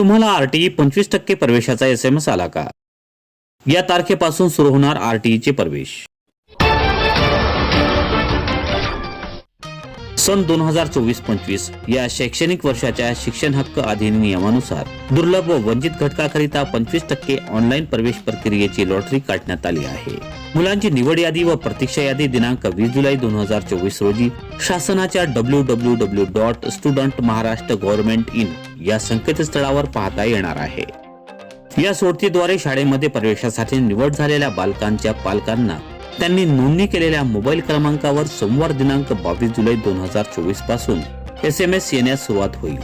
तुम्हाला आरटीई पंचवीस टक्के प्रवेशाचा एस एम एस आला का? या तारखेपासून सुरू होणार आरटीईचे प्रवेश. सन दोन हजार चोवीस पंचवीस या शैक्षणिक वर्षाच्या शिक्षण हक्क अधिनियमानुसार दुर्लभ व वंचित घटकाकरिता पंचवीस टक्के ऑनलाईन प्रवेश प्रक्रियेची लॉटरी काढण्यात आली आहे. मुलांची निवड यादी व प्रतीक्षा यादी दिनांक वीस जुलै दोन हजार चोवीस रोजी शासनाच्या W W W dot student Maharashtra government in या संकेतस्थळावर पाहता येणार आहे. या सोडतीद्वारे शाळेमध्ये प्रवेशासाठी निवड झालेल्या बालकांच्या पालकांना त्यांनी नोंदणी केलेल्या मोबाईल क्रमांकावर सोमवार दिनांक बावीस जुलै दोन हजार चोवीसपासून एस एम एस येण्यास सुरुवात होईल.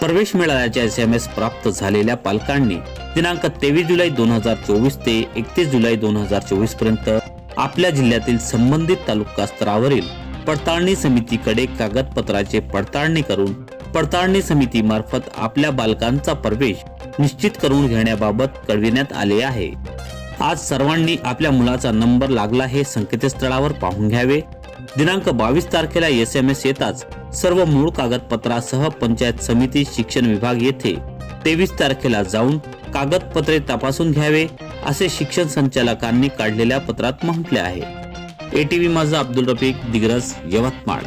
प्रवेश मिळाल्याच्या एस एम एस प्राप्त झालेल्या पालकांनी दिनांक तेवीस जुलै दोन हजार चोवीस ते एकतीस जुलै दोन हजार चोवीसपर्यंत आपल्या जिल्ह्यातील संबंधित तालुका स्तरावरील पडताळणी समितीकडे कागदपत्राचे पडताळणी करून पडताळणी समितीमार्फत आपल्या बालकांचा प्रवेश निश्चित करून घेण्याबाबत कळविण्यात आले आहे. आज सर्वांनी आपल्या मुलाचा नंबर लागला हे संकेतस्थळावर पाहून घ्यावे. दिनांक बावीस तारखेला एस एम एस येताच सर्व मूळ कागदपत्रासह पंचायत समिती शिक्षण विभाग येथे तेवीस तारखेला जाऊन कागदपत्रे तपासून घ्यावे असे शिक्षण संचालकांनी काढलेल्या पत्रात म्हटले आहे. एटीव्ही माझा अब्दुल रफीक दिग्रस यवतमाळ.